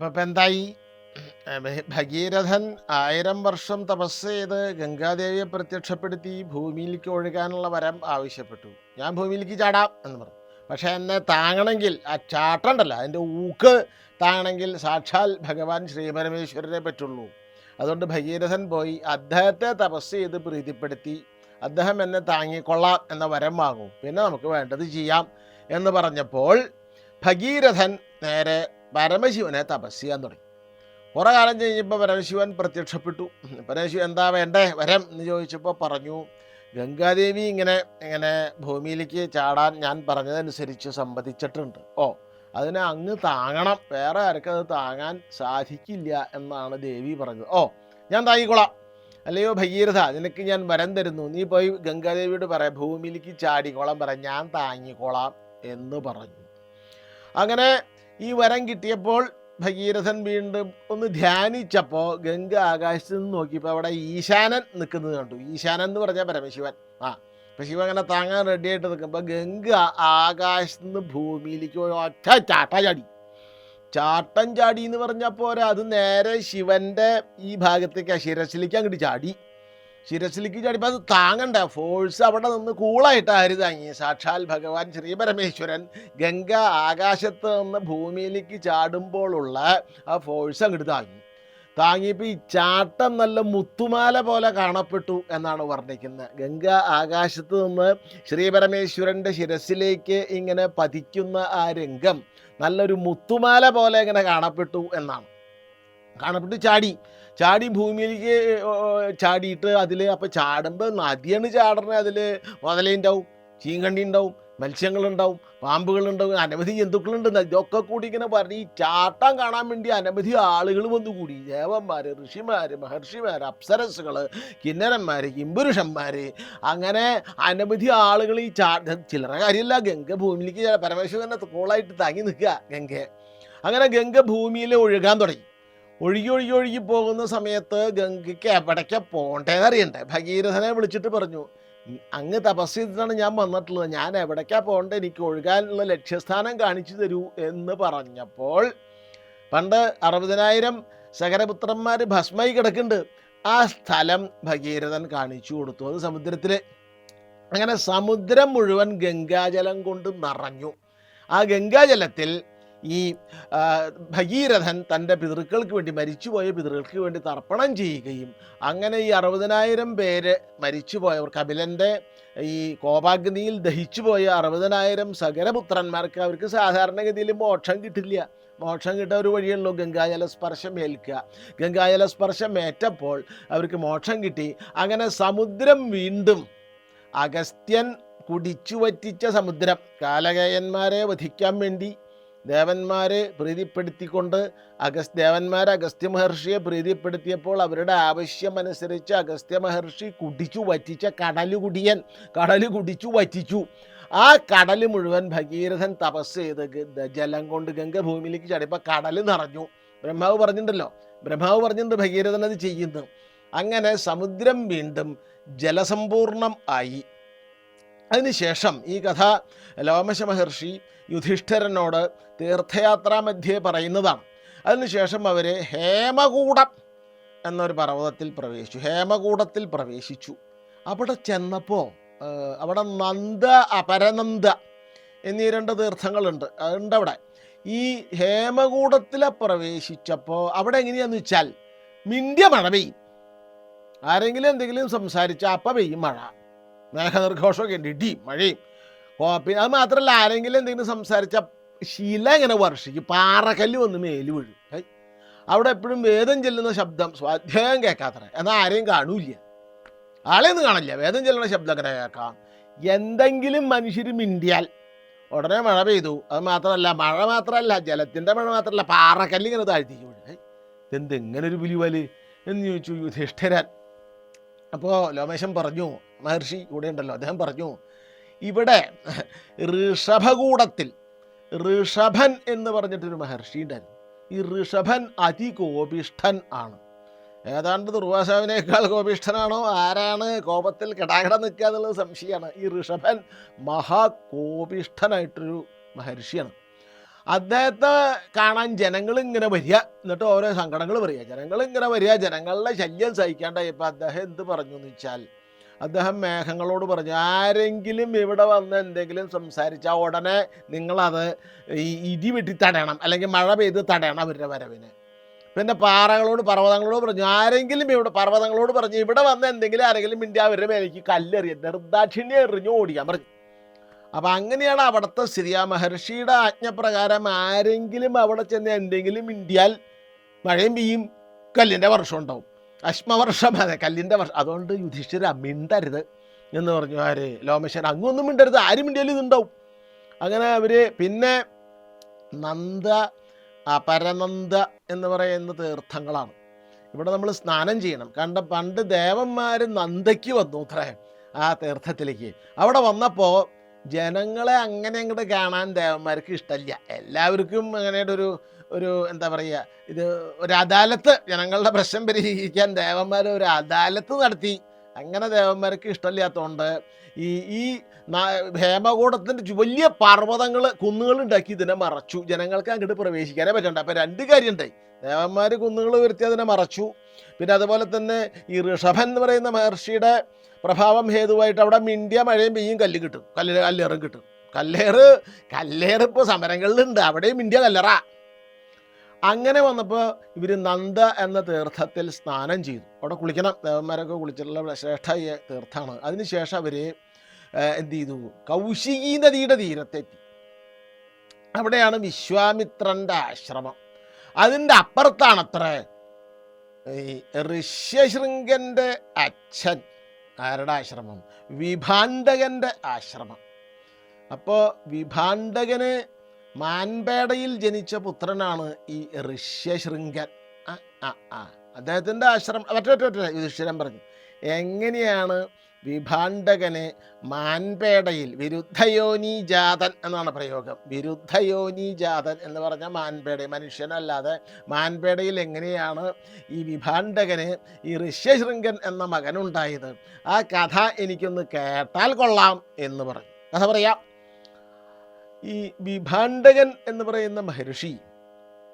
അപ്പൊ ഇപ്പം എന്തായി ഭഗീരഥൻ ആയിരം വർഷം തപസ് ചെയ്ത് ഗംഗാദേവിയെ പ്രത്യക്ഷപ്പെടുത്തി ഭൂമിയിലേക്ക് ഒഴുകാനുള്ള വരം ആവശ്യപ്പെട്ടു. ഞാൻ ഭൂമിയിലേക്ക് ചാടാം എന്ന് പറഞ്ഞു. പക്ഷേ എന്നെ താങ്ങണമെങ്കിൽ ആ ചാട്ടണ്ടല്ലോ അതിന്റെ ഊക്ക് താങ്ങണമെങ്കിൽ സാക്ഷാൽ ഭഗവാൻ ശ്രീപരമേശ്വരനെ പറ്റുള്ളൂ. അതുകൊണ്ട് ഭഗീരഥൻ പോയി അദ്ദേഹത്തെ തപസ് ചെയ്ത് പ്രീതിപ്പെടുത്തി അദ്ദേഹം എന്നെ താങ്ങിക്കൊള്ളാം എന്ന വരം വാങ്ങും. പിന്നെ നമുക്ക് വേണ്ടത് ചെയ്യാം എന്ന് പറഞ്ഞപ്പോൾ ഭഗീരഥൻ നേരെ പരമശിവനെ തപസ് ചെയ്യാൻ തുടങ്ങി. കുറേ കാലം കഴിഞ്ഞപ്പോൾ പരമശിവൻ പ്രത്യക്ഷപ്പെട്ടു. പരമശിവൻ എന്താ വേണ്ടേ? വരം എന്ന് ചോദിച്ചപ്പോൾ പറഞ്ഞു ഗംഗാദേവി ഇങ്ങനെ ഇങ്ങനെ ഭൂമിയിലേക്ക് ചാടാൻ ഞാൻ പറഞ്ഞതനുസരിച്ച് സമ്മതിച്ചിട്ടുണ്ട്. ഓ അതിനെ അങ്ങ് താങ്ങണം. വേറെ ആർക്കും അത് താങ്ങാൻ സാധിക്കില്ല എന്നാണ് ദേവി പറഞ്ഞത്. ഓ ഞാൻ താങ്ങിക്കൊള്ളാം അല്ലയോ ഭഗീരഥ നിനക്ക് ഞാൻ വരം തരുന്നു. നീ പോയി ഗംഗാദേവിയോട് പറയാം ഭൂമിയിലേക്ക് ചാടിക്കോളാം. പറ ഞാൻ താങ്ങിക്കോളാം എന്ന് പറഞ്ഞു. അങ്ങനെ ഈ വരം കിട്ടിയപ്പോൾ ഭഗീരഥൻ വീണ്ടും ഒന്ന് ധ്യാനിച്ചപ്പോൾ ഗംഗ ആകാശത്ത് നിന്ന് നോക്കിയപ്പോൾ അവിടെ ഈശാനൻ നിൽക്കുന്നത് കണ്ടു. ഈശാനൻ എന്ന് പറഞ്ഞാൽ പരമശിവൻ. ആ അപ്പം ശിവൻ അങ്ങനെ താങ്ങാൻ റെഡിയായിട്ട് നിൽക്കുമ്പോൾ ഗംഗ ആകാശത്ത് നിന്ന് ഭൂമിയിലേക്ക് ഒറ്റ ചാട്ട ചാടി. ചാട്ടം ചാടി എന്ന് പറഞ്ഞപ്പോൾ അത് നേരെ ശിവന്റെ ഈ ഭാഗത്തേക്ക് ശിരസിലേക്ക് അങ്ങോട്ട് ചാടി. ശിരസിലേക്ക് ചാടിപ്പോൾ അത് താങ്ങണ്ട. ഫോഴ്സ് അവിടെ നിന്ന് കൂളായിട്ട് ആര് താങ്ങി സാക്ഷാൽ ഭഗവാൻ ശ്രീ പരമേശ്വരൻ ഗംഗ ആകാശത്ത് നിന്ന് ഭൂമിയിലേക്ക് ചാടുമ്പോഴുള്ള ആ ഫോഴ്സ് അങ്ങോട്ട് താങ്ങി. താങ്ങിയപ്പോൾ ഈ ചാട്ടം നല്ല മുത്തുമാല പോലെ കാണപ്പെട്ടു എന്നാണ് വർണിക്കുന്നത്. ഗംഗ ആകാശത്ത് നിന്ന് ശ്രീപരമേശ്വരന്റെ ശിരസിലേക്ക് ഇങ്ങനെ പതിക്കുന്ന ആ രംഗം നല്ലൊരു മുത്തുമാല പോലെ ഇങ്ങനെ കാണപ്പെട്ടു എന്നാണ്. കാണപ്പെട്ട് ചാടി. ചാടി ഭൂമിയിലേക്ക് ചാടിയിട്ട് അതിൽ അപ്പോൾ ചാടുമ്പോൾ നദിയാണ് ചാടണത് അതിൽ മുതലുണ്ടാവും ചീങ്കണ്ടി ഉണ്ടാവും മത്സ്യങ്ങളുണ്ടാവും പാമ്പുകളുണ്ടാവും അനവധി ജന്തുക്കളുണ്ട്. ഇതൊക്കെ കൂടി ഇങ്ങനെ പറഞ്ഞ് ഈ ചാട്ടം കാണാൻ വേണ്ടി അനവധി ആളുകൾ വന്നു കൂടി. ദേവന്മാർ ഋഷിമാർ മഹർഷിമാർ അപ്സരസുകൾ കിന്നരന്മാർ കിമ്പുരുഷന്മാർ അങ്ങനെ അനവധി ആളുകൾ ഈ ചാ ചില്ലറ കാര്യമില്ല ഗംഗ ഭൂമിയിലേക്ക് പരമേശ്വരനെ കോളായിട്ട് താങ്ങി നിൽക്കുക ഗംഗ അങ്ങനെ ഗംഗ ഭൂമിയിൽ ഒഴുകാൻ തുടങ്ങി. ഒഴുകി ഒഴുകി ഒഴുകി പോകുന്ന സമയത്ത് ഗംഗയ്ക്ക് എവിടേക്കാ പോകണ്ടേന്ന് അറിയണ്ടേ? ഭഗീരഥനെ വിളിച്ചിട്ട് പറഞ്ഞു അങ്ങ് തപസ് ഞാൻ വന്നിട്ടുള്ളത്. ഞാൻ എവിടേക്കാ പോകണ്ടേ? എനിക്ക് ഒഴുകാനുള്ള ലക്ഷ്യസ്ഥാനം കാണിച്ചു തരൂ എന്ന് പറഞ്ഞപ്പോൾ പണ്ട് അറുപതിനായിരം സകരപുത്രന്മാർ ഭസ്മായി കിടക്കുന്നുണ്ട്. ആ സ്ഥലം ഭഗീരഥൻ കാണിച്ചു കൊടുത്തു. അത് സമുദ്രത്തിൽ അങ്ങനെ സമുദ്രം മുഴുവൻ ഗംഗാജലം കൊണ്ട് നിറഞ്ഞു. ആ ഗംഗാജലത്തിൽ ഈ ഭഗീരഥൻ തന്റെ പിതൃക്കൾക്ക് വേണ്ടി മരിച്ചുപോയ പിതൃക്കൾക്ക് വേണ്ടി തർപ്പണം ചെയ്യുകയും അങ്ങനെ ഈ അറുപതിനായിരം പേര് മരിച്ചുപോയവർ കപിലന്റെ ഈ കോപാഗ്നിയിൽ ദഹിച്ചുപോയ അറുപതിനായിരം സകരപുത്രന്മാർക്ക് അവർക്ക് സാധാരണഗതിയിൽ മോക്ഷം കിട്ടില്ല. മോക്ഷം കിട്ടാൻ ഒരു വഴിയുള്ളൂ ഗംഗാജല സ്പർശം ഏൽക്കുക. ഗംഗാജല സ്പർശം ഏറ്റപ്പോൾ അവർക്ക് മോക്ഷം കിട്ടി. അങ്ങനെ സമുദ്രം വീണ്ടും അഗസ്ത്യൻ കുടിച്ചു വറ്റിച്ച സമുദ്രം കാലകേയന്മാരെ വധിക്കാൻ വേണ്ടി ദേവന്മാരെ പ്രീതിപ്പെടുത്തിക്കൊണ്ട് അഗസ് ദേവന്മാർ അഗസ്ത്യ മഹർഷിയെ പ്രീതിപ്പെടുത്തിയപ്പോൾ അവരുടെ ആവശ്യം ആവശ്യമനുസരിച്ച് അഗസ്ത്യ മഹർഷി കുടിച്ചു വറ്റിച്ച കടൽ കുടിയൻ കടൽ കുടിച്ചു വറ്റിച്ചു. ആ കടൽ മുഴുവൻ ഭഗീരഥൻ തപസ് ചെയ്ത് ജലം കൊണ്ട് ഗംഗ ഭൂമിയിലേക്ക് ചാടിയപ്പോൾ കടൽ നിറഞ്ഞു. ബ്രഹ്മാവ് പറഞ്ഞിട്ടുണ്ടല്ലോ. ബ്രഹ്മാവ് പറഞ്ഞിട്ടുണ്ട് ഭഗീരഥൻ അത് ചെയ്യുന്നു. അങ്ങനെ സമുദ്രം വീണ്ടും ജലസമ്പൂർണം ആയി. അതിനുശേഷം ഈ കഥ ലോമശ മഹർഷി യുധിഷ്ഠിരനോട് തീർത്ഥയാത്രാ മധ്യേ പറയുന്നതാണ്. അതിനുശേഷം അവർ ഹേമകൂടം എന്നൊരു പർവതത്തിൽ പ്രവേശിച്ചു. ഹേമകൂടത്തിൽ പ്രവേശിച്ചു. അവിടെ ചെന്നപ്പോൾ അവിടെ നന്ദ അപരനന്ദ എന്നീ രണ്ട് തീർത്ഥങ്ങളുണ്ട്. ഉണ്ട് അവിടെ. ഈ ഹേമകൂടത്തിൽ പ്രവേശിച്ചപ്പോൾ അവിടെ എങ്ങനെയാന്ന് വെച്ചാൽ മിന്ത്യ മഴ പെയ്യും. ആരെങ്കിലും എന്തെങ്കിലും സംസാരിച്ചാൽ അപ്പം പെയ്യും മഴ. മേഘനിർഘോഷമൊക്കെ ഉണ്ട്. ഇടിയും മഴയും. ഓ പിന്നെ അത് മാത്രമല്ല ആരെങ്കിലും എന്തെങ്കിലും സംസാരിച്ച ശീല ഇങ്ങനെ വർഷിക്കും. പാറക്കല്ല് വന്ന് മേൽ വീഴും. അവിടെ എപ്പോഴും വേദം ചെല്ലുന്ന ശബ്ദം സ്വാധ്യായം കേൾക്കാത്ര എന്നാൽ ആരെയും കാണൂല ആളെയൊന്നും കാണില്ല. വേദം ചെല്ലുന്ന ശബ്ദം അങ്ങനെ കേൾക്കാം. എന്തെങ്കിലും മനുഷ്യർ മിണ്ടിയാൽ ഉടനെ മഴ പെയ്തു. അത് മാത്രമല്ല മഴ മാത്രമല്ല ജലത്തിന്റെ മഴ മാത്രമല്ല പാറക്കല്ല് ഇങ്ങനെ താഴ്ത്തിക്ക് ഹൈ. ഇതെന്ത് എങ്ങനെ ഒരു പുലിവൽ എന്ന് ചോദിച്ചു യുധിഷ്ഠിരൻ. അപ്പോൾ ലോമേശൻ പറഞ്ഞു മഹർഷി ഇവിടെ ഉണ്ടല്ലോ അദ്ദേഹം പറഞ്ഞു ഇവിടെ ഋഷഭകൂടത്തിൽ ഋഷഭൻ എന്ന് പറഞ്ഞിട്ടൊരു മഹർഷി ഉണ്ടായിരുന്നു. ഈ ഋഷഭൻ അതികോപിഷ്ഠൻ ആണ്. ഏതാണ്ട് ദുർവാസാവിനേക്കാൾ കോപിഷ്ഠനാണോ ആരാണ് കോപത്തിൽ കടാകട നിൽക്കുക എന്നുള്ളത് സംശയമാണ്. ഈ ഋഷഭൻ മഹാകോപിഷ്ഠനായിട്ടൊരു മഹർഷിയാണ്. അദ്ദേഹത്തെ കാണാൻ ജനങ്ങൾ ഇങ്ങനെ വരിക എന്നിട്ട് ഓരോ സങ്കടങ്ങൾ പറയുക. ജനങ്ങൾ ഇങ്ങനെ വരിക ജനങ്ങളുടെ ശല്യം സഹിക്കാണ്ടായപ്പോൾ അദ്ദേഹം എന്ത് പറഞ്ഞു എന്ന് വെച്ചാൽ അദ്ദേഹം മേഘങ്ങളോട് പറഞ്ഞു ആരെങ്കിലും ഇവിടെ വന്ന് എന്തെങ്കിലും സംസാരിച്ചാൽ ഉടനെ നിങ്ങളത് ഇടി വെട്ടി തടയണം അല്ലെങ്കിൽ മഴ പെയ്ത് തടയണം അവരുടെ വരവിന്. പിന്നെ പാറകളോട് പർവതങ്ങളോട് പറഞ്ഞു ആരെങ്കിലും ഇവിടെ പർവതങ്ങളോട് പറഞ്ഞു ഇവിടെ വന്ന് എന്തെങ്കിലും ആരെങ്കിലും ഇന്ത്യ അവരുടെ മേലേക്ക് കല്ലെറിയ നിർദാക്ഷിണ്യം എറിഞ്ഞു ഓടിക്കാൻ പറഞ്ഞു. അപ്പം അങ്ങനെയാണ് അവിടുത്തെ ആ മഹർഷിയുടെ ആജ്ഞപ്രകാരം ആരെങ്കിലും അവിടെ ചെന്ന് എന്തെങ്കിലും ഇന്ത്യയിൽ മഴയും പെയ്യും കല്ലിന്റെ വർഷം ഉണ്ടാവും. അശ്മവർഷം അതെ കല്ലിന്റെ വർഷം. അതുകൊണ്ട് യുധിഷ്ഠിര മിണ്ടരുത് എന്ന് പറഞ്ഞു. ആര്? ലോമേശ്വരൻ. അങ്ങൊന്നും മിണ്ടരുത്. ആരും മിണ്ടിയാലും ഇതുണ്ടാവും. അങ്ങനെ അവർ പിന്നെ നന്ദ അപരനന്ദ എന്ന് പറയുന്ന തീർത്ഥങ്ങളാണ്. ഇവിടെ നമ്മൾ സ്നാനം ചെയ്യണം. കണ്ട പണ്ട് ദേവന്മാർ നന്ദയ്ക്ക് വന്നു ആ തീർത്ഥത്തിലേക്ക്. അവിടെ വന്നപ്പോൾ ജനങ്ങളെ അങ്ങനെ അങ്ങോട്ട് കാണാൻ ദേവന്മാർക്ക് ഇഷ്ടമില്ല എല്ലാവർക്കും അങ്ങനെ ഒരു ഒരു എന്താ പറയുക ഇത് ഒരു അദാലത്ത് ജനങ്ങളുടെ പ്രശ്നം പരിഹരിക്കാൻ ദേവന്മാർ ഒരു അദാലത്ത് നടത്തി. അങ്ങനെ ദേവന്മാർക്ക് ഇഷ്ടമില്ലാത്തതുകൊണ്ട് ഈ ഈ ഹേമകൂടത്തിന്റെ വലിയ പർവതങ്ങൾ കുന്നുകൾ ഉണ്ടാക്കി ഇതിനെ മറച്ചു. ജനങ്ങൾക്ക് അങ്ങോട്ട് പ്രവേശിക്കാനേ പറ്റണ്ട. അപ്പോൾ രണ്ട് കാര്യമുണ്ടായി. ദേവന്മാർ കുന്നുകൾ വരുത്തി അതിനെ മറച്ചു. പിന്നെ അതുപോലെ തന്നെ ഈ ഋഷഭൻ എന്ന് പറയുന്ന മഹർഷിയുടെ പ്രഭാവം ഹേതുവായിട്ട് അവിടെ മിണ്ടിയ മഴയും പെയ്യും കല്ല് കിട്ടും. കല്ല് കല്ലേറും കിട്ടും. കല്ലേറ് കല്ലേറ് ഇപ്പോൾ സമരങ്ങളിലുണ്ട്. അവിടെയും മിണ്ടിയ കല്ലറ. അങ്ങനെ വന്നപ്പോൾ ഇവർ നന്ദ എന്ന തീർത്ഥത്തിൽ സ്നാനം ചെയ്തു. അവിടെ കുളിക്കണം. ദേവന്മാരൊക്കെ കുളിച്ചിട്ടുള്ള ശ്രേഷ്ഠ തീർത്ഥമാണ് അതിനുശേഷം അവർ എന്ത് ചെയ്തു? കൗശികി നദിയുടെ തീരത്തെത്തി. അവിടെയാണ് വിശ്വാമിത്രന്റെ ആശ്രമം. അതിന്റെ അപ്പുറത്താണത്രേ. ഈ ഋഷ്യശൃംഗന്റെ അച്ഛൻ ആരുടെ ആശ്രമം? വിഭാണ്ഡകന്റെ ആശ്രമം. അപ്പോൾ വിഭാണ്ഡകന് മാൻപേടയിൽ ജനിച്ച പുത്രനാണ് ഈ ഋഷ്യശൃംഗൻ ആ ആ ആ. അദ്ദേഹത്തിന്റെ ആശ്രമം മറ്റേ ഒറ്റ യുധിഷ്ഠിരൻ പറഞ്ഞു. എങ്ങനെയാണ് വിഭാണ്ഡകന് മാൻപേടയിൽ വിരുദ്ധയോനി ജാതൻ എന്നാണ് പ്രയോഗം. വിരുദ്ധയോനി ജാതൻ എന്ന് പറഞ്ഞാൽ മാൻപേട. മനുഷ്യനല്ലാതെ മാൻപേടയിൽ എങ്ങനെയാണ് ഈ വിഭാണ്ഡകന് ഈ ഋഷ്യശൃംഗൻ എന്ന മകനുണ്ടായത്? ആ കഥ എനിക്കൊന്ന് കേട്ടാൽ കൊള്ളാം എന്ന് പറഞ്ഞു. കഥ പറയാം. ഈ വിഭാണ്ഡകൻ എന്ന് പറയുന്ന മഹർഷി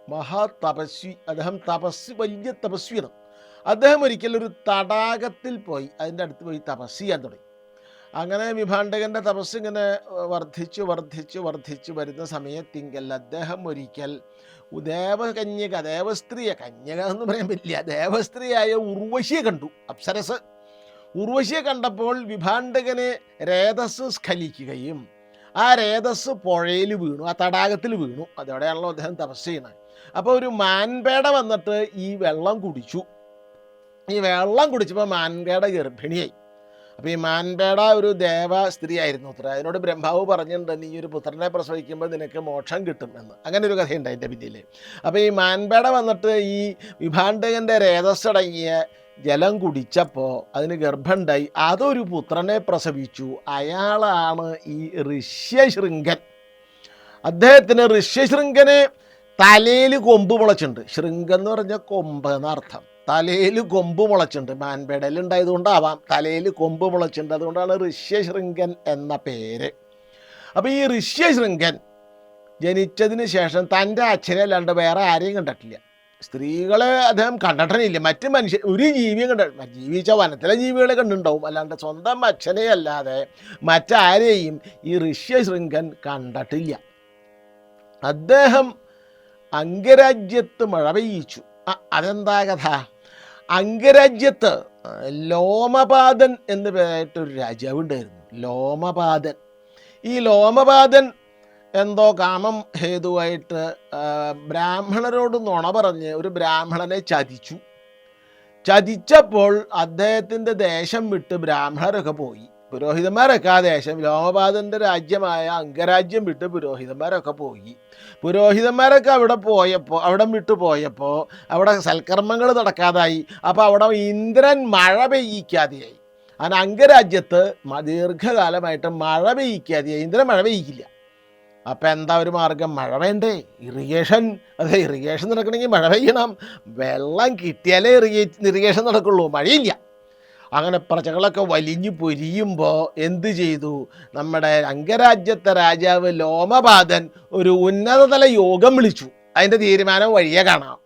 മഹാതപസ്വി അദ്ദേഹം തപസ് വലിയ തപസ്വിയാണ്. അദ്ദേഹം ഒരിക്കൽ ഒരു തടാകത്തിൽ പോയി അതിന്റെ അടുത്ത് പോയി തപസ് ചെയ്യാൻ തുടങ്ങി. അങ്ങനെ വിഭാണ്ടകന്റെ തപസ് ഇങ്ങനെ വർദ്ധിച്ചു വർദ്ധിച്ചു വർദ്ധിച്ചു വരുന്ന സമയത്തിങ്കൽ അദ്ദേഹം ഒരിക്കൽ ദേവകന്യക ദേവസ്ത്രീയ കന്യക എന്ന് പറയാൻ പറ്റില്ല ദേവസ്ത്രീയായ ഉർവശിയെ കണ്ടു അപ്സരസ്. ഉർവശിയെ കണ്ടപ്പോൾ വിഭാണ്ടകനെ രേതസ് സ്ഖലിക്കുകയും ആ രേതസ് പുഴയിൽ വീണു ആ തടാകത്തിൽ വീണു. അതോടെയാണല്ലോ അദ്ദേഹം തപസ് ചെയ്യുന്നത്. അപ്പോൾ ഒരു മാൻപേട വന്നിട്ട് ഈ വെള്ളം കുടിച്ചു. ഈ വെള്ളം കുടിച്ചപ്പോൾ മാൻപേട ഗർഭിണിയായി. അപ്പോൾ ഈ മാൻപേട ഒരു ദേവ സ്ത്രീ ആയിരുന്നു അത്ര അതിനോട് ബ്രഹ്മാവ് പറഞ്ഞിട്ടുണ്ട് നീ ഒരു പുത്രനെ പ്രസവിക്കുമ്പോൾ നിനക്ക് മോക്ഷം കിട്ടും എന്ന്. അങ്ങനെ ഒരു കഥയുണ്ട് അതിന്റെ പിന്നിൽ അപ്പോൾ ഈ മാൻപേട വന്നിട്ട് ഈ വിഭാണ്ടകന്റെ രേതസ്സടങ്ങിയ ജലം കുടിച്ചപ്പോൾ അതിന് ഗർഭമുണ്ടായി അതൊരു പുത്രനെ പ്രസവിച്ചു. അയാളാണ് ഈ ഋഷ്യശൃംഗൻ അദ്ദേഹത്തിന് ഋഷ്യശൃംഖനെ തലയിൽ കൊമ്പ് മുളച്ചിട്ടുണ്ട്. ശൃംഗം എന്ന് പറഞ്ഞാൽ കൊമ്പ് എന്നർത്ഥം തലയിൽ കൊമ്പ് മുളച്ചുണ്ട് മാൻപേടയിൽ ഉണ്ടായതുകൊണ്ടാവാം തലയിൽ കൊമ്പ് മുളച്ചുണ്ട് അതുകൊണ്ടാണ് ഋഷ്യശൃംഗൻ എന്ന പേര്. അപ്പോൾ ഈ ഋഷ്യശൃംഗൻ ജനിച്ചതിന് ശേഷം തന്റെ അച്ഛനെ അല്ലാണ്ട് വേറെ ആരെയും കണ്ടിട്ടില്ല. സ്ത്രീകളെ അദ്ദേഹം കണ്ടിട്ടില്ല. മറ്റ് മനുഷ്യർ ഒരു ജീവിയും കണ്ട ജീവിച്ച വനത്തിലെ ജീവികളെ കണ്ടിട്ടുണ്ടാവും. അല്ലാണ്ട് സ്വന്തം അച്ഛനെ അല്ലാതെ മറ്റാരെയും ഈ ഋഷ്യശൃംഗൻ കണ്ടിട്ടില്ല. അദ്ദേഹം അംഗരാജ്യത്ത് മഴ പെയ്യിച്ചു. അതെന്താ കഥ? അംഗരാജ്യത്ത് ലോമപാദൻ എന്ന് പേരായിട്ടൊരു രാജാവ് ഉണ്ടായിരുന്നു ലോമപാദൻ. ഈ ലോമപാദൻ എന്തോ കാമം ഹേതുവായിട്ട് ബ്രാഹ്മണരോട് നുണ പറഞ്ഞ് ഒരു ബ്രാഹ്മണനെ ചതിച്ചു. ചതിച്ചപ്പോൾ അദ്ദേഹത്തിന്റെ ദേശം വിട്ട് ബ്രാഹ്മണരൊക്കെ പോയി. പുരോഹിതന്മാരൊക്കെ ആ ദേശം ലോമപാതന്റെ രാജ്യമായ അംഗരാജ്യം വിട്ട് പുരോഹിതന്മാരൊക്കെ പോയി. പുരോഹിതന്മാരൊക്കെ അവിടെ പോയപ്പോൾ അവിടെ വിട്ടു പോയപ്പോൾ അവിടെ സൽക്കർമ്മങ്ങൾ നടക്കാതായി. അപ്പോൾ അവിടെ ഇന്ദ്രൻ മഴ പെയ്യിക്കാതെയായി. അങ്ങനെ അംഗരാജ്യത്ത് ദീർഘകാലമായിട്ട് മഴ പെയ്യിക്കാതെയായി. ഇന്ദ്രൻ മഴ പെയ്യിക്കില്ല. അപ്പം എന്താ ഒരു മാർഗം? മഴ വേണ്ടേ? ഇറിഗേഷൻ. അതെ ഇറിഗേഷൻ നടക്കണമെങ്കിൽ മഴ പെയ്യണം. വെള്ളം കിട്ടിയാലേ ഇറിഗേ ഇറിഗേഷൻ നടക്കുള്ളൂ. മഴയില്ല. അങ്ങനെ പ്രജകളൊക്കെ വലിഞ്ഞു പൊരിയുമ്പോൾ എന്ത് ചെയ്തു? നമ്മുടെ അംഗരാജ്യത്തെ രാജാവ് ലോമപാദൻ ഒരു ഉന്നതതല യോഗം വിളിച്ചു. അതിന്റെ തീരുമാനം വഴിയെ കാണാം.